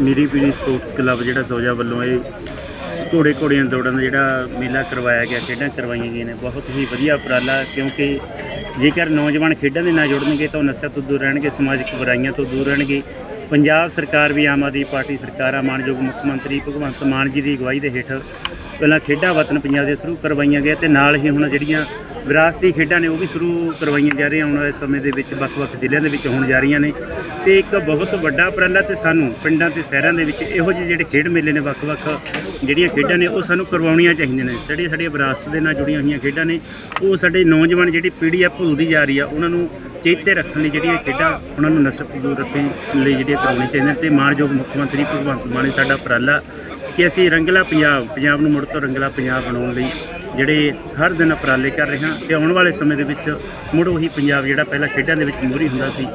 Miri Piri sports club ਜਿਹੜਾ ਸੋਜਾ ਵੱਲੋਂ ਇਹ ਘੋੜੇ ਘੋੜੀਆਂ ਦੌੜਨ ਦਾ ਜਿਹੜਾ ਮੇਲਾ ਕਰਵਾਇਆ ਗਿਆ, ਖੇਡਾਂ ਕਰਵਾਈਆਂ ਗਈਆਂ ਨੇ, ਬਹੁਤ ਹੀ ਵਧੀਆ ਉਪਰਾਲਾ, ਕਿਉਂਕਿ ਜੇਕਰ ਨੌਜਵਾਨ ਖੇਡਾਂ ਦੇ ਨਾਲ ਜੁੜਨਗੇ ਤਾਂ ਉਹ ਨਸ਼ਾ ਤੋਂ ਦੂਰ ਰਹਿਣਗੇ, ਸਮਾਜਿਕ ਬੁਰਾਈਆਂ ਤੋਂ ਦੂਰ ਰਹਿਣਗੇ। ਪੰਜਾਬ ਸਰਕਾਰ ਵੀ ਆਮ ਆਦਮੀ ਪਾਰਟੀ ਸਰਕਾਰ ਆ ਮਾਨਯੋਗ ਮੁੱਖ ਮੰਤਰੀ ਭਗਵੰਤ ਮਾਨ ਜੀ ਦੀ ਅਗਵਾਈ ਦੇ ਹੇਠ ਪਹਿਲਾਂ ਖੇਡਾਂ ਵਤਨ ਪੰਜਾਬ ਦੇ ਸ਼ੁਰੂ ਕਰਵਾਈਆਂ ਗਏ ਤੇ ਨਾਲ ਹੀ ਹੁਣ ਜਿਹੜੀਆਂ ਵਿਰਾਸਤੀ ਖੇਡਾਂ ਨੇ ਉਹ ਵੀ ਸ਼ੁਰੂ ਕਰਵਾਈਆਂ ਜਾ ਰਹੀਆਂ ਆਉਣ ਵਾਲੇ ਸਮੇਂ ਦੇ ਵਿੱਚ ਵੱਖ-ਵੱਖ ਜ਼ਿਲ੍ਹਿਆਂ ਦੇ ਵਿੱਚ ਹੋਣ ਜਾ ਰਹੀਆਂ ਨੇ। ਤੇ ਇੱਕ ਬਹੁਤ ਵੱਡਾ ਉਪਰਾਲਾ ਤੇ ਸਾਨੂੰ ਪਿੰਡਾਂ ਤੇ ਸ਼ਹਿਰਾਂ ਦੇ ਵਿੱਚ ਇਹੋ ਜਿਹੇ ਜਿਹੜੇ ਖੇਡ ਮੇਲੇ ਨੇ, ਵੱਖ-ਵੱਖ ਜਿਹੜੀਆਂ ਖੇਡਾਂ ਨੇ, ਉਹ ਸਾਨੂੰ ਕਰਵਾਉਣੀਆਂ ਚਾਹੀਦੀਆਂ ਨੇ। ਜਿਹੜੀ ਸਾਡੀਆਂ ਵਿਰਾਸਤ ਦੇ ਨਾਲ ਜੁੜੀਆਂ ਹੋਈਆਂ ਖੇਡਾਂ ਨੇ, ਉਹ ਸਾਡੇ ਨੌਜਵਾਨ ਜਿਹੜੀ ਪੀੜ੍ਹੀ ਆ ਭੁੱਲਦੀ ਜਾ ਰਹੀ ਆ, ਉਹਨਾਂ ਨੂੰ ਚੇਤੇ ਰੱਖਣ ਲਈ ਜਿਹੜੀਆਂ ਖੇਡਾਂ ਉਹਨਾਂ ਨੂੰ ਨਸ਼ਰ ਤੋਂ ਦੂਰ ਰੱਖਣ ਲਈ ਜਿਹੜੀਆਂ ਕਰਵਾਉਣੀਆਂ ਚਾਹੀਦੀਆਂ ਤੇ ਮਾਨਯੋਗ ਮੁੱਖ ਮੰਤਰੀ ਭਗਵੰਤ ਮਾਨ ਨੇ ਸਾਡਾ ਉਪਰਾਲਾ ਕਿ ਅਸੀਂ ਰੰਗਲਾ ਪੰਜਾਬ ਪੰਜਾਬ ਨੂੰ ਮੁੜ ਤੋਂ ਰੰਗਲਾ ਪੰਜਾਬ ਬਣਾਉਣ ਲਈ ਜਿਹੜੇ ਹਰ ਦਿਨ ਉਪਰਾਲੇ ਕਰ ਰਹੇ ਹਾਂ ਤੇ ਆਉਣ ਵਾਲੇ ਸਮੇਂ ਦੇ ਵਿੱਚ ਮੁੜ ਉਹੀ ਪੰਜਾਬ ਜਿਹੜਾ ਪਹਿਲਾਂ ਖੇਡਾਂ ਦੇ ਵਿੱਚ ਮੂਹਰੀ ਹੁੰਦਾ ਸੀ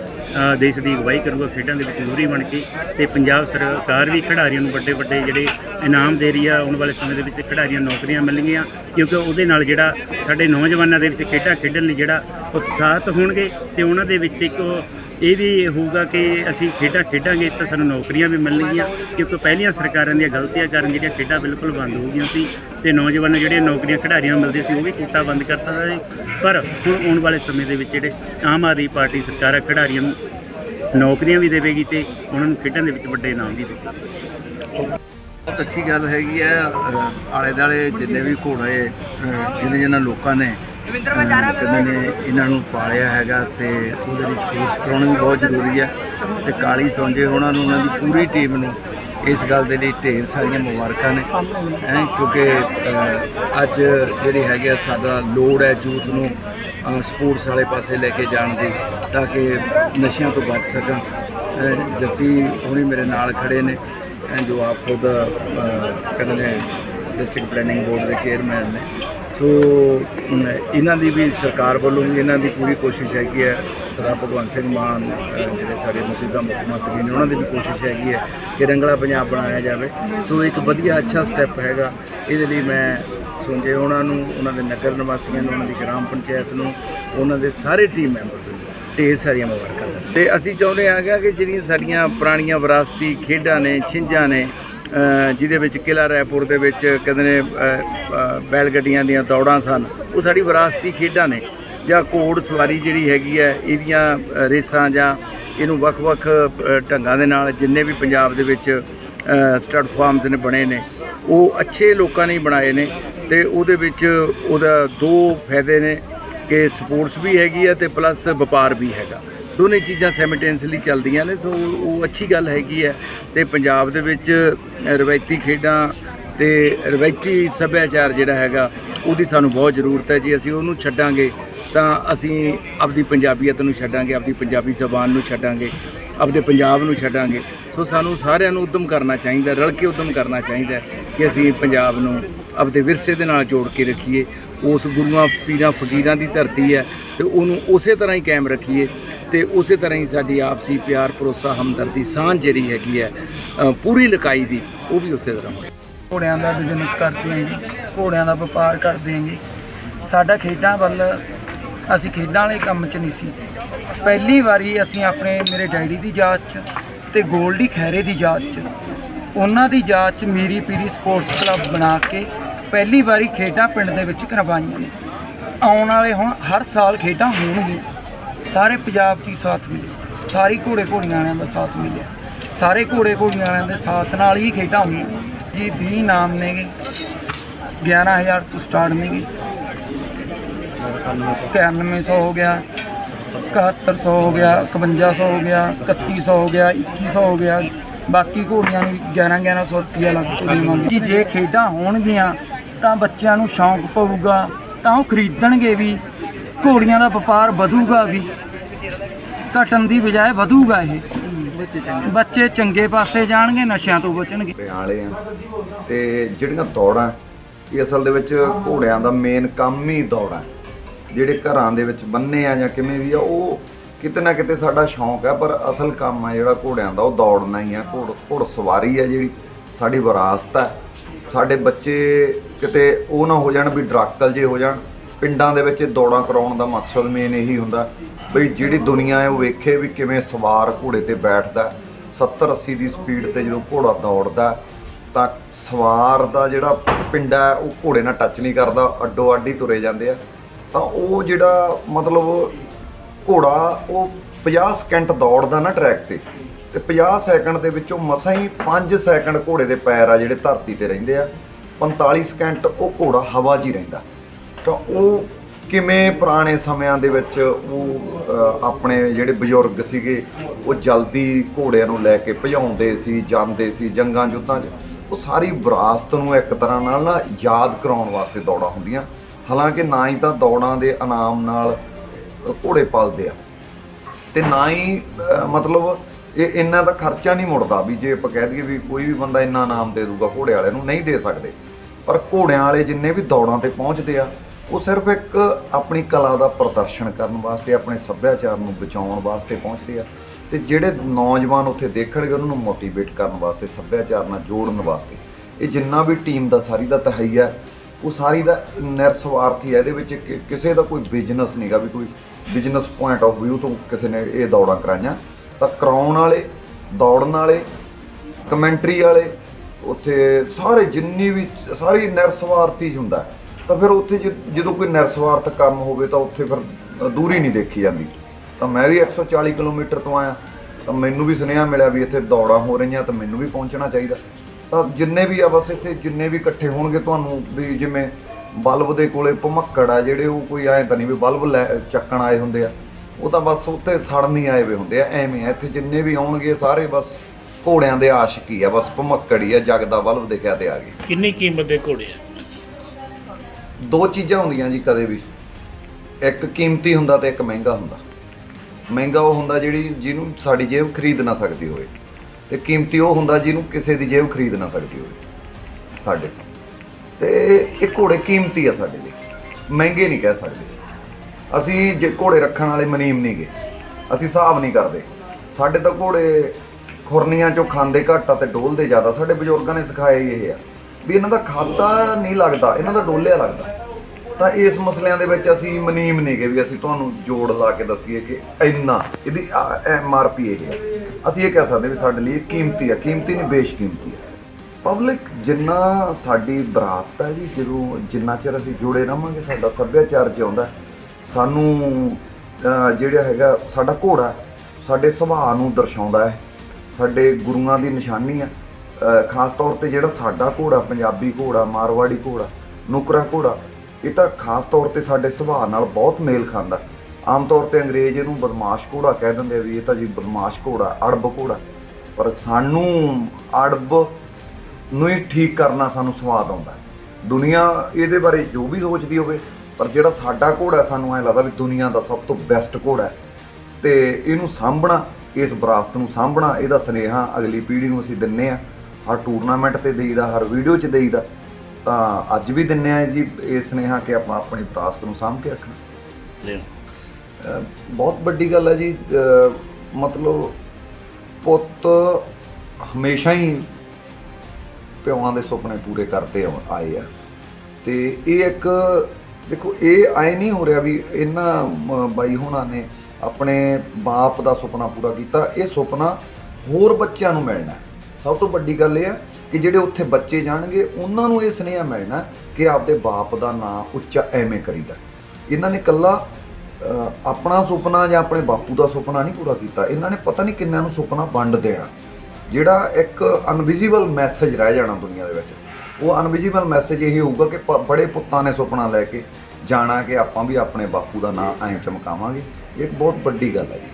ਦੇਸ਼ ਦੀ ਅਗਵਾਈ ਕਰੂਗਾ, ਖੇਡਾਂ ਦੇ ਵਿੱਚ ਮੂਹਰੀ ਬਣ ਕੇ ਤੇ ਪੰਜਾਬ ਸਰਕਾਰ ਵੀ ਖਿਡਾਰੀਆਂ ਨੂੰ ਵੱਡੇ ਵੱਡੇ ਜਿਹੜੇ ਇਨਾਮ ਦੇ ਰਹੀ ਆ, ਆਉਣ ਵਾਲੇ ਸਮੇਂ ਦੇ ਵਿੱਚ ਖਿਡਾਰੀਆਂ ਨੌਕਰੀਆਂ ਮਿਲਣਗੀਆਂ, ਕਿਉਂਕਿ ਉਹਦੇ ਨਾਲ ਜਿਹੜਾ ਸਾਡੇ ਨੌਜਵਾਨਾਂ ਦੇ ਵਿੱਚ ਖੇਡਾਂ ਖੇਡਣ ਲਈ ਜਿਹੜਾ ਉਤਸ਼ਾਹਤ ਹੋਣਗੇ ਤੇ ਉਹਨਾਂ ਦੇ ਵਿੱਚ ਇੱਕ ਇਹ ਵੀ ਹੋਊਗਾ ਕਿ ਅਸੀਂ ਖੇਡਾਂ ਖੇਡਾਂਗੇ ਤਾਂ ਸਾਨੂੰ ਨੌਕਰੀਆਂ ਵੀ ਮਿਲਣਗੀਆਂ, ਕਿਉਂਕਿ ਪਹਿਲੀਆਂ ਸਰਕਾਰਾਂ ਦੀਆਂ ਗਲਤੀਆਂ ਕਾਰਨ ਜਿਹੜੀਆਂ ਖੇਡਾਂ ਬਿਲਕੁਲ ਬੰਦ ਹੋ ਗਈਆਂ ਸੀ ਤੇ ਨੌਜਵਾਨਾਂ ਜਿਹੜੀਆਂ ਨੌਕਰੀਆਂ ਖਿਡਾਰੀਆਂ ਮਿਲਦੀਆਂ ਸੀ, ਉਹ ਵੀ ਕੋਟਾ ਬੰਦ ਕਰਤਾ ਸੀ ਪਰ ਹੁਣ ਆਉਣ ਵਾਲੇ ਸਮੇਂ ਦੇ ਵਿੱਚ ਜਿਹੜੇ ਆਮ ਆਦਮੀ ਪਾਰਟੀ ਸਰਕਾਰ ਆ ਖਿਡਾਰੀਆਂ ਨੂੰ ਨੌਕਰੀਆਂ ਵੀ ਦੇਵੇਗੀ ਤੇ ਉਹਨਾਂ ਨੂੰ ਖੇਡਾਂ ਦੇ ਵਿੱਚ ਵੱਡੇ ਇਨਾਮ ਵੀ ਦੇਵੇਗੀ ਬਹੁਤ ਅੱਛੀ ਗੱਲ ਹੈਗੀ ਹੈ। ਆਲੇ ਦਾਲੇ ਜਿੰਨੇ ਵੀ ਘੋੜੇ ਜਿਹਨੇ ਜਿਹਨਾਂ ਲੋਕਾਂ ਨੇ ਕਹਿੰਦੇ ਨੇ ਇਹਨਾਂ ਨੂੰ ਪਾਲਿਆ ਹੈਗਾ ਤੇ ਉਹਦੇ ਲਈ ਸਪੋਰਟਸ ਕਰਾਉਣਾ ਵੀ ਬਹੁਤ ਜ਼ਰੂਰੀ ਹੈ ਤੇ ਕਾਲੀ ਸੌਂਜੇ ਉਹਨਾਂ ਨੂੰ, ਉਹਨਾਂ ਦੀ ਪੂਰੀ ਟੀਮ ਨੂੰ ਇਸ ਗੱਲ ਦੇ ਲਈ ਢੇਰ ਸਾਰੀਆਂ ਮੁਬਾਰਕਾਂ ਨੇ ਹੈਂ, ਕਿਉਂਕਿ ਅੱਜ ਜਿਹੜੀ ਹੈਗੀ ਆ ਸਾਡਾ ਲੋੜ ਹੈ ਯੂਥ ਨੂੰ ਸਪੋਰਟਸ ਵਾਲੇ ਪਾਸੇ ਲੈ ਕੇ ਜਾਣ ਦੀ ਤਾਂ ਕਿ ਨਸ਼ਿਆਂ ਤੋਂ ਬਚ ਸਕਣ ਅ, ਜੱਸੀ ਹੁਣੀ ਮੇਰੇ ਨਾਲ ਖੜੇ ਨੇ ਐਂ ਜੋ ਆਪ ਖੁਦ ਕਹਿੰਦੇ ਡਿਸਟ੍ਰਿਕਟ ਪਲੈਨਿੰਗ ਬੋਰਡ ਦੇ ਚੇਅਰਮੈਨ ਨੇ। ਸੋ ਇਹਨਾਂ ਦੀ ਵੀ ਸਰਕਾਰ ਵੱਲੋਂ ਵੀ ਇਹਨਾਂ ਦੀ ਪੂਰੀ ਕੋਸ਼ਿਸ਼ ਹੈਗੀ ਹੈ। ਸਰਦਾਰ ਭਗਵੰਤ ਸਿੰਘ ਮਾਨ ਜਿਹੜੇ ਸਾਡੇ ਮੌਜੂਦਾ ਮੁੱਖ ਮੰਤਰੀ ਨੇ, ਉਹਨਾਂ ਦੀ ਵੀ ਕੋਸ਼ਿਸ਼ ਹੈਗੀ ਹੈ ਕਿ ਰੰਗਲਾ ਪੰਜਾਬ ਬਣਾਇਆ ਜਾਵੇ। ਸੋ, ਇੱਕ ਵਧੀਆ, ਅੱਛਾ ਸਟੈਪ ਹੈਗਾ। ਇਹਦੇ ਲਈ ਮੈਂ ਸੁਣਜੇ ਉਹਨਾਂ ਨੂੰ, ਉਹਨਾਂ ਦੇ ਨਗਰ ਨਿਵਾਸੀਆਂ ਨੂੰ, ਉਹਨਾਂ ਦੀ ਗ੍ਰਾਮ ਪੰਚਾਇਤ ਨੂੰ, ਉਹਨਾਂ ਦੇ ਸਾਰੇ ਟੀਮ ਮੈਂਬਰਸ ਨੂੰ ਢੇਰ ਸਾਰੀਆਂ ਮੁਬਾਰਕਾਂ ਦਿੰਦੇ। ਤੇ ਅਸੀਂ ਚਾਹੁੰਦੇ ਹਾਂ ਕਿ ਜਿਹੜੀਆਂ ਸਾਡੀਆਂ ਪੁਰਾਣੀਆਂ ਵਿਰਾਸਤੀ ਖੇਡਾਂ ਨੇ, ਛਿੰਝਾਂ ਨੇ ਜਿਹਦੇ ਵਿੱਚ ਕਿਲਾ ਰਾਏਪੁਰ ਦੇ ਵਿੱਚ ਕਹਿੰਦੇ ਨੇ ਅ, ਬੈਲ ਗੱਡੀਆਂ ਦੀਆਂ ਦੌੜਾਂ ਸਨ। ਉਹ ਸਾਡੀ ਵਿਰਾਸਤੀ ਖੇਡਾਂ ਨੇ। ਜਾਂ ਘੋੜ ਸਵਾਰੀ ਜਿਹੜੀ ਹੈਗੀ ਹੈ ਇਹਦੀਆਂ ਰੇਸਾਂ ਜਾਂ ਇਹਨੂੰ ਵੱਖ-ਵੱਖ ਢੰਗਾਂ ਦੇ ਨਾਲ ਜਿੰਨੇ ਵੀ ਪੰਜਾਬ ਦੇ ਵਿੱਚ ਸਟੱਡ ਫਾਰਮਸ ਨੇ ਬਣੇ ਨੇ ਉਹ ਅੱਛੇ ਲੋਕਾਂ ਨੇ ਬਣਾਏ ਨੇ ਤੇ ਉਹਦੇ ਵਿੱਚ ਉਹਦਾ ਦੋ ਫਾਇਦੇ ਨੇ ਕਿ ਸਪੋਰਟਸ ਵੀ ਹੈਗੀ ਹੈ ਤੇ ਪਲੱਸ ਵਪਾਰ ਵੀ ਹੈਗਾ। ਦੋਨੇ ਚੀਜ਼ਾਂ ਸਾਈਮਲਟੇਨੀਅਸਲੀ ਚੱਲਦੀਆਂ ਨੇ, ਸੋ ਉਹ ਅੱਛੀ ਗੱਲ ਹੈਗੀ ਹੈ ਤੇ ਪੰਜਾਬ ਦੇ ਵਿੱਚ ਰਵਾਇਤੀ ਖੇਡਾਂ ਤੇ ਰਵਾਇਤੀ ਸੱਭਿਆਚਾਰ ਜਿਹੜਾ ਹੈਗਾ, ਉਹਦੀ ਸਾਨੂੰ ਬਹੁਤ ਜ਼ਰੂਰਤ ਹੈ। ਜੇ ਅਸੀਂ ਉਹਨੂੰ ਛੱਡਾਂਗੇ, ਤਾਂ ਅਸੀਂ ਆਪਦੀ ਪੰਜਾਬੀਅਤ ਨੂੰ ਛੱਡਾਂਗੇ, ਆਪਦੀ ਪੰਜਾਬੀ ਜ਼ਬਾਨ ਨੂੰ ਛੱਡਾਂਗੇ, ਆਪਦੇ ਪੰਜਾਬ ਨੂੰ ਛੱਡਾਂਗੇ। ਸੋ ਸਾਨੂੰ ਸਾਰਿਆਂ ਨੂੰ ਉਦਮ ਕਰਨਾ ਚਾਹੀਦਾ, ਰਲ ਕੇ ਉਦਮ ਕਰਨਾ ਚਾਹੀਦਾ ਕਿ ਅਸੀਂ ਪੰਜਾਬ ਨੂੰ ਆਪਦੇ ਵਿਰਸੇ ਦੇ ਨਾਲ ਜੋੜ ਕੇ ਰੱਖੀਏ। ਉਸ ਗੁਰੂਆਂ, ਪੀਰਾਂ, ਫਕੀਰਾਂ ਦੀ ਧਰਤੀ ਹੈ ਤੇ ਉਹਨੂੰ ਉਸੇ ਤਰ੍ਹਾਂ ਹੀ ਕਾਇਮ ਰੱਖੀਏ। ਤੇ ਉਸੇ ਤਰ੍ਹਾਂ ਹੀ ਸਾਡੀ ਆਪਸੀ ਪਿਆਰ, ਭਰੋਸਾ, ਹਮਦਰਦੀ, ਸਾਂਝ ਜਿਹੜੀ ਹੈਗੀ ਹੈ ਪੂਰੀ ਲਕਾਈ ਦੀ, ਉਹ ਵੀ ਉਸੇ ਤਰ੍ਹਾਂ ਹੋਵੇ ਘੋੜਿਆਂ ਦਾ ਬਿਜ਼ਨਸ ਕਰਦੇ ਹਾਂ ਜੀ ਘੋੜਿਆਂ ਦਾ ਵਪਾਰ ਕਰਦੇ ਹਾਂ ਜੀ ਸਾਡਾ ਖੇਡਾਂ ਵੱਲ ਅਸੀਂ ਖੇਡਾਂ ਵਾਲੇ ਕੰਮ 'ਚ ਨਹੀਂ ਸੀ। ਪਹਿਲੀ ਵਾਰੀ ਅਸੀਂ ਆਪਣੇ, ਮੇਰੇ ਡੈਡੀ ਦੀ ਯਾਦ 'ਚ ਤੇ ਗੋਲਡੀ ਖੈਰੇ ਦੀ ਯਾਦ 'ਚ, ਉਹਨਾਂ ਦੀ ਯਾਦ 'ਚ ਮੀਰੀ ਪੀਰੀ ਸਪੋਰਟਸ ਕਲੱਬ ਬਣਾ ਕੇ ਪਹਿਲੀ ਵਾਰੀ ਖੇਡਾਂ ਪਿੰਡ ਦੇ ਵਿੱਚ ਕਰਵਾਈਆਂ ਨੇ। ਆਉਣ ਵਾਲੇ ਹੁਣ ਹਰ ਸਾਲ ਖੇਡਾਂ ਹੋਣਗੀਆਂ। ਸਾਰੇ ਪੰਜਾਬ 'ਚ ਹੀ ਸਾਥ ਮਿਲੇ। ਸਾਰੀ ਘੋੜੇ ਘੋੜੀਆਂ ਵਾਲਿਆਂ ਦਾ ਸਾਥ ਮਿਲਿਆ। ਸਾਰੇ ਘੋੜੇ ਘੋੜੀਆਂ ਵਾਲਿਆਂ ਦੇ ਸਾਥ ਨਾਲ ਹੀ ਖੇਡਾਂ ਹੋਈਆਂ। ਜੀ 20 ਨਾਮ ਨੇਗੇ। 11000 ਤੋਂ ਸਟਾਰਟ ਨੇਗੇ। 9300 ਹੋ ਗਿਆ 7100 ਹੋ ਗਿਆ 5100 ਹੋ ਗਿਆ 3100 ਹੋ ਗਿਆ 2100 ਹੋ ਗਿਆ। ਬਾਕੀ ਘੋੜੀਆਂ ਨੂੰ 11 1100 ਰੁਪਇਆ ਲੱਗ ਤੋਂ ਦੇਵਾਂਗੇ। ਜੀ ਜੇ ਖੇਡਾਂ ਹੋਣਗੀਆਂ ਤਾਂ ਬੱਚਿਆਂ ਨੂੰ ਸ਼ੌਂਕ ਪਊਗਾ, ਤਾਂ ਉਹ ਖਰੀਦਣਗੇ ਵੀ। ਘੋੜੀਆਂ ਦਾ ਵਪਾਰ ਵਧੂਗਾ ਵੀ, ਘਟਣ ਦੀ ਬਜਾਏ ਵਧੂਗਾ ਇਹ। ਬੱਚੇ ਚੰਗੇ ਪਾਸੇ ਜਾਣਗੇ, ਨਸ਼ਿਆਂ ਤੋਂ ਬਚਣਗੇ। ਘੋੜਿਆਂ ਵਾਲੇ ਆ। ਤੇ ਜਿਹੜੀਆਂ ਦੌੜਾਂ, ਇਹ ਅਸਲ ਦੇ ਵਿੱਚ ਘੋੜਿਆਂ ਦਾ ਮੇਨ ਕੰਮ ਹੀ ਦੌੜਾਂ ਜਿਹੜੇ ਘਰਾਂ ਦੇ ਵਿੱਚ ਬੰਨੇ ਆ ਜਾਂ ਕਿਵੇਂ ਵੀ ਆ, ਉਹ ਕਿਤੇ ਨਾ ਕਿਤੇ ਸਾਡਾ ਸ਼ੌਂਕ ਹੈ ਪਰ ਅਸਲ ਕੰਮ ਆ ਜਿਹੜਾ ਘੋੜਿਆਂ ਦਾ, ਉਹ ਦੌੜਨਾ ਹੀ ਆ। ਘੋੜ ਘੋੜ ਸਵਾਰੀ ਆ ਜਿਹੜੀ ਸਾਡੀ ਵਿਰਾਸਤ ਹੈ ਸਾਡੇ ਬੱਚੇ ਕਿਤੇ ਉਹ ਨਾ ਹੋ ਜਾਣ ਵੀ ਡਰਾਕਲ ਜੇ ਹੋ ਜਾਣ। ਪਿੰਡਾਂ ਦੇ ਵਿੱਚ ਦੌੜਾਂ ਕਰਾਉਣ ਦਾ ਮਕਸਦ ਮੇਨ ਇਹੀ ਹੁੰਦਾ ਬਈ ਜਿਹੜੀ ਦੁਨੀਆ ਹੈ ਉਹ ਵੇਖੇ ਵੀ ਕਿਵੇਂ ਸਵਾਰ ਘੋੜੇ ਤੇ ਬੈਠਦਾ 70 80 ਦੀ ਸਪੀਡ ਤੇ ਜਦੋਂ ਘੋੜਾ ਦੌੜਦਾ ਤਾਂ ਸਵਾਰ ਦਾ ਜਿਹੜਾ ਪਿੰਡਾ ਹੈ, ਉਹ ਘੋੜੇ ਨਾਲ ਟੱਚ ਨਹੀਂ ਕਰਦਾ ਅੱਡੋ ਅੱਡੀ ਤੁਰੇ ਜਾਂਦੇ ਆ। ਤਾਂ ਉਹ ਜਿਹੜਾ ਮਤਲਬ ਘੋੜਾ ਉਹ 50 ਸਕਿੰਟ ਦੌੜਦਾ ਨਾ ਟਰੈਕ ਤੇ। ਤੇ 50 ਸੈਕਿੰਡ ਦੇ ਵਿੱਚੋਂ ਮਸਾਂ ਹੀ 5 ਸੈਕਿੰਡ ਘੋੜੇ ਦੇ ਪੈਰ ਆ ਜਿਹੜੇ ਧਰਤੀ ਤੇ ਰਹਿੰਦੇ ਆ। 45 ਸਕਿੰਟ ਉਹ ਘੋੜਾ ਹਵਾ 'ਚ ਹੀ ਰਹਿੰਦਾ। ਤਾਂ ਉਹ ਕਿਵੇਂ ਪੁਰਾਣੇ ਸਮਿਆਂ ਦੇ ਵਿੱਚ ਉਹ ਆਪਣੇ ਜਿਹੜੇ ਬਜ਼ੁਰਗ ਸੀਗੇ, ਉਹ ਜਲਦੀ ਘੋੜਿਆਂ ਨੂੰ ਲੈ ਕੇ ਭਜਾਉਂਦੇ ਸੀ, ਜਾਂਦੇ ਸੀ, ਜੰਗਾਂ ਯੁੱਧਾਂ 'ਚ। ਉਹ ਸਾਰੀ ਵਿਰਾਸਤ ਨੂੰ ਇੱਕ ਤਰ੍ਹਾਂ ਨਾਲ ਨਾ ਯਾਦ ਕਰਾਉਣ ਵਾਸਤੇ ਦੌੜਾਂ ਹੁੰਦੀਆਂ। ਹਾਲਾਂਕਿ ਨਾ ਹੀ ਤਾਂ ਦੌੜਾਂ ਦੇ ਇਨਾਮ ਨਾਲ ਘੋੜੇ ਪਲਦੇ ਆ। ਤੇ ਨਾ ਹੀ ਮਤਲਬ ਇਹ ਇੰਨਾ ਦਾ ਖਰਚਾ ਨਹੀਂ ਮੁੜਦਾ ਵੀ ਜੇ ਆਪਾਂ ਕਹਿ ਦਈਏ ਵੀ ਕੋਈ ਵੀ ਬੰਦਾ ਇੰਨਾ ਨਾਮ ਦੇ ਦੂਗਾ ਘੋੜੇ ਵਾਲੇ ਨੂੰ, ਨਹੀਂ ਦੇ ਸਕਦੇ। ਪਰ ਘੋੜਿਆਂ ਵਾਲੇ ਜਿੰਨੇ ਵੀ ਦੌੜਾਂ ਤੇ ਪਹੁੰਚਦੇ ਆ ਉਹ ਸਿਰਫ ਇੱਕ ਆਪਣੀ ਕਲਾ ਦਾ ਪ੍ਰਦਰਸ਼ਨ ਕਰਨ ਵਾਸਤੇ, ਆਪਣੇ ਸੱਭਿਆਚਾਰ ਨੂੰ ਬਚਾਉਣ ਵਾਸਤੇ ਪਹੁੰਚਦੇ ਆ ਤੇ ਜਿਹੜੇ ਨੌਜਵਾਨ ਉੱਥੇ ਦੇਖਣਗੇ, ਉਹਨਾਂ ਨੂੰ ਮੋਟੀਵੇਟ ਕਰਨ ਵਾਸਤੇ, ਸੱਭਿਆਚਾਰ ਨਾਲ ਜੋੜਨ ਵਾਸਤੇ। ਇਹ ਜਿੰਨਾ ਵੀ ਟੀਮ ਦਾ ਸਾਰੀ ਦਾ ਤਹਈਆ, ਉਹ ਸਾਰੀ ਦਾ ਨਿਰਸਵਾਰਥੀ ਹੈ ਇਹਦੇ ਵਿੱਚ ਕਿ- ਕਿਸੇ ਦਾ ਕੋਈ ਬਿਜ਼ਨਸ ਨਹੀਂਗਾ ਵੀ ਕੋਈ ਬਿਜ਼ਨਸ ਪੁਆਇੰਟ ਆਫ View ਤੋਂ ਕਿਸੇ ਨੇ ਇਹ ਦੌੜਾਂ ਕਰਾਈਆਂ। ਤਾਂ ਕਰਾਉਣ ਵਾਲੇ, ਦੌੜਨ ਵਾਲੇ ਕਮੈਂਟਰੀ ਵਾਲੇ, ਉੱਥੇ ਸਾਰੇ ਜਿੰਨੀ ਵੀ, ਸਾਰੀ ਨਿਰਸਵਾਰਥੀ ਹੁੰਦਾ। ਤਾਂ ਫਿਰ ਉੱਥੇ ਜਦੋਂ ਕੋਈ ਨਿਰਸਵਾਰਥ ਕੰਮ ਹੋਵੇ ਤਾਂ ਉੱਥੇ ਫਿਰ ਦੂਰੀ ਨਹੀਂ ਦੇਖੀ ਜਾਂਦੀ। ਤਾਂ ਮੈਂ ਵੀ 140 ਕਿਲੋਮੀਟਰ ਤੋਂ ਆਇਆ, ਤਾਂ ਮੈਨੂੰ ਵੀ ਸੁਨੇਹਾ ਮਿਲਿਆ ਵੀ ਇੱਥੇ ਦੌੜਾਂ ਹੋ ਰਹੀਆਂ ਤਾਂ ਮੈਨੂੰ ਵੀ ਪਹੁੰਚਣਾ ਚਾਹੀਦਾ। ਤਾਂ ਜਿੰਨੇ ਵੀ ਆ ਬਸ ਇੱਥੇ ਜਿੰਨੇ ਵੀ ਇਕੱਠੇ ਹੋਣਗੇ ਤੁਹਾਨੂੰ ਵੀ ਜਿਵੇਂ ਬਲਬ ਦੇ ਕੋਲੇ ਭਮੱਕੜ ਆ ਜਿਹੜੇ ਉਹ ਕੋਈ ਐਂ ਤਾਂ ਨਹੀਂ ਵੀ ਬਲਬ ਲੈ, ਚੱਕਣ ਆਏ ਹੁੰਦੇ ਆ, ਉਹ ਤਾਂ ਬਸ ਉੱਤੇ ਸੜਨ ਹੀ ਆਏ ਵੇ ਹੁੰਦੇ ਆ, ਐਵੇਂ ਆ। ਇੱਥੇ ਜਿੰਨੇ ਵੀ ਆਉਣਗੇ ਸਾਰੇ ਬਸ ਘੋੜਿਆਂ ਦੇ ਆਸ਼ਿਕੀ ਆ, ਬਸ ਭਮੱਕੜ ਹੀ ਆ, ਜਗ ਦਾ ਬਲਬ ਦੇਖਿਆ ਤੇ ਆ ਗਏ। ਕਿੰਨੀ ਕੀਮਤ ਦੇ ਘੋੜੇ ਆ? ਦੋ ਚੀਜ਼ਾਂ ਹੁੰਦੀਆਂ ਜੀ ਕਦੇ ਵੀ। ਇੱਕ ਕੀਮਤੀ ਹੁੰਦਾ ਤੇ ਇੱਕ ਮਹਿੰਗਾ ਹੁੰਦਾ। ਮਹਿੰਗਾ ਉਹ ਹੁੰਦਾ ਜਿਹੜੀ ਜਿਹਨੂੰ ਸਾਡੀ ਜੇਬ ਖਰੀਦ ਨਾ ਸਕਦੀ ਹੋਵੇ। ਤੇ ਕੀਮਤੀ ਉਹ ਹੁੰਦਾ ਜਿਹਨੂੰ ਕਿਸੇ ਦੀ ਜੇਬ ਖਰੀਦ ਨਾ ਸਕਦੀ ਹੋਵੇ। ਸਾਡੇ ਤੇ ਇਹ ਘੋੜੇ ਕੀਮਤੀ ਆ ਸਾਡੇ ਲਈ। ਮਹਿੰਗੇ ਨਹੀਂ ਕਹਿ ਸਕਦੇ। ਅਸੀਂ ਜੇ ਘੋੜੇ ਰੱਖਣ ਵਾਲੇ ਮਨੀਮ ਨਹੀਂ ਗਏ ਅਸੀਂ ਹਿਸਾਬ ਨਹੀਂ ਕਰਦੇ। ਸਾਡੇ ਤਾਂ ਘੋੜੇ ਖੁਰਨੀਆਂ ਚੋਂ ਖਾਂਦੇ ਘੱਟ ਆ ਤੇ ਡੋਲਦੇ ਜ਼ਿਆਦਾ। ਸਾਡੇ ਬਜ਼ੁਰਗਾਂ ਨੇ ਸਿਖਾਇਆ ਹੀ ਇਹ ਆ। ਵੀ ਇਹਨਾਂ ਦਾ ਖਾਤਾ ਨਹੀਂ ਲੱਗਦਾ, ਇਹਨਾਂ ਦਾ ਡੋਲਿਆ ਲੱਗਦਾ। ਤਾਂ ਇਸ ਮਸਲਿਆਂ ਦੇ ਵਿੱਚ ਅਸੀਂ ਮਨੀਮ ਨਹੀਂ ਗਏ ਵੀ ਅਸੀਂ ਤੁਹਾਨੂੰ ਜੋੜ ਲਾ ਕੇ ਦਸੀਏ ਕਿ ਇੰਨਾ ਇਹਦੀ ਐਮ ਆਰ ਪੀ ਇਹ ਹੈ। ਅਸੀਂ ਇਹ ਕਹਿ ਸਕਦੇ ਵੀ ਸਾਡੇ ਲਈ ਇਹ ਕੀਮਤੀ ਆ ਕੀਮਤੀ ਨਹੀਂ, ਬੇਸ਼ਕੀਮਤੀ ਆ ਪਬਲਿਕ ਜਿੰਨਾ ਸਾਡੀ ਵਿਰਾਸਤ ਹੈ ਜੀ, ਜਦੋਂ ਜਿੰਨਾ ਚਿਰ ਅਸੀਂ ਜੁੜੇ ਰਹਾਂਗੇ, ਸਾਡਾ ਸੱਭਿਆਚਾਰ ਜਿਉਂਦਾ ਸਾਨੂੰ ਜਿਹੜਾ ਹੈਗਾ ਸਾਡਾ ਘੋੜਾ, ਸਾਡੇ ਸੁਭਾਅ ਨੂੰ ਦਰਸਾਉਂਦਾ ਹੈ, ਸਾਡੇ ਗੁਰੂਆਂ ਦੀ ਨਿਸ਼ਾਨੀ ਆ ਖਾਸ ਤੌਰ ਤੇ ਜਿਹੜਾ ਸਾਡਾ ਘੋੜਾ, ਪੰਜਾਬੀ ਘੋੜਾ, ਮਾਰਵਾੜੀ ਘੋੜਾ, ਨੁਕਰਾ ਘੋੜਾ, ਇਹ ਤਾਂ ਖਾਸ ਤੌਰ ਤੇ ਸਾਡੇ ਸੁਭਾਅ ਨਾਲ ਬਹੁਤ ਮੇਲ ਖਾਂਦਾ। ਆਮ ਤੌਰ ਤੇ ਅੰਗਰੇਜ਼ ਇਹਨੂੰ ਬਦਮਾਸ਼ ਘੋੜਾ ਕਹਿ ਦਿੰਦੇ ਆ ਵੀ ਇਹ ਤਾਂ ਜੀ ਬਦਮਾਸ਼ ਘੋੜਾ, ਅੜਬ ਘੋੜਾ। ਪਰ ਸਾਨੂੰ ਅੜਬ ਨੂੰ ਹੀ ਠੀਕ ਕਰਨਾ ਸਾਨੂੰ ਸਵਾਦ ਆਉਂਦਾ। ਦੁਨੀਆ ਇਹਦੇ ਬਾਰੇ ਜੋ ਵੀ ਸੋਚਦੀ ਹੋਵੇ, ਪਰ ਜਿਹੜਾ ਸਾਡਾ ਘੋੜਾ ਸਾਨੂੰ ਐ ਲੱਗਦਾ ਵੀ ਦੁਨੀਆ ਦਾ ਸਭ ਤੋਂ ਬੈਸਟ ਘੋੜਾ ਹੈ। ਤੇ ਇਹਨੂੰ ਸਾਂਭਣਾ, ਇਸ ਵਿਰਾਸਤ ਨੂੰ ਸਾਂਭਣਾ, ਇਹਦਾ ਸਨੇਹਾ ਅਗਲੀ ਪੀੜ੍ਹੀ ਨੂੰ ਅਸੀਂ ਦਿੰਨੇ ਆ। ਹਰ ਟੂਰਨਾਮੈਂਟ ਤੇ ਦੇਈਦਾ ਹਰ ਵੀਡੀਓ 'ਚ ਦੇਈਦਾ ਤਾਂ ਅੱਜ ਵੀ ਦਿੰਨੇ ਆ ਜੀ ਇਹ ਸਨੇਹਾ ਕਿ ਆਪਾਂ ਆਪਣੀ ਵਿਰਾਸਤ ਨੂੰ ਸਾਂਭ ਕੇ ਰੱਖਣਾ। ਬਹੁਤ ਵੱਡੀ ਗੱਲ ਹੈ ਜੀ ਮਤਲਬ ਪੁੱਤ ਹਮੇਸ਼ਾ ਹੀ ਪਿਓਾਂ ਦੇ ਸੁਪਨੇ ਪੂਰੇ ਕਰਦੇ ਆਏ ਆ। ਤੇ ਇਹ ਇੱਕ ਦੇਖੋ ਇਹ ਆਏ ਨਹੀਂ ਹੋ ਰਿਹਾ ਵੀ ਇਹਨਾਂ ਬਾਈ ਹੋਣਾ ਨੇ ਆਪਣੇ ਬਾਪ ਦਾ ਸੁਪਨਾ ਪੂਰਾ ਕੀਤਾ ਇਹ ਸੁਪਨਾ ਹੋਰ ਬੱਚਿਆਂ ਨੂੰ ਮਿਲਣਾ। ਹੈ। ਸਭ ਤੋਂ ਵੱਡੀ ਗੱਲ ਇਹ ਹੈ ਕਿ ਜਿਹੜੇ ਉੱਥੇ ਬੱਚੇ ਜਾਣਗੇ, ਉਹਨਾਂ ਨੂੰ ਇਹ ਸੁਨੇਹਾ ਮਿਲਣਾ ਕਿ ਆਪਦੇ ਬਾਪ ਦਾ ਨਾਂ ਉੱਚਾ ਐਵੇਂ ਕਰੀਦਾ। ਇਹਨਾਂ ਨੇ ਕੱਲਾ ਆਪਣਾ ਸੁਪਨਾ ਜਾਂ ਆਪਣੇ ਬਾਪੂ ਦਾ ਸੁਪਨਾ ਨਹੀਂ ਪੂਰਾ ਕੀਤਾ। ਇਹਨਾਂ ਨੇ ਪਤਾ ਨਹੀਂ ਕਿੰਨਿਆਂ ਨੂੰ ਸੁਪਨਾ ਵੰਡ ਦੇਣਾ। ਜਿਹੜਾ ਇੱਕ ਅਨਵਿਜ਼ੀਬਲ ਮੈਸੇਜ ਰਹਿ ਜਾਣਾ ਦੁਨੀਆ ਦੇ ਵਿੱਚ। ਉਹ ਅਨਵਿਜ਼ੀਬਲ ਮੈਸੇਜ ਇਹ ਹੋਊਗਾ ਕਿ ਪ- ਬੜੇ ਪੁੱਤਾਂ ਨੇ ਸੁਪਨਾ ਲੈ ਕੇ ਜਾਣਾ ਕਿ ਆਪਾਂ ਵੀ ਆਪਣੇ ਬਾਪੂ ਦਾ ਨਾਂ ਐਂ ਚਮਕਾਵਾਂਗੇ। ਇਹ ਇੱਕ ਬਹੁਤ ਵੱਡੀ ਗੱਲ ਹੈ ਜੀ।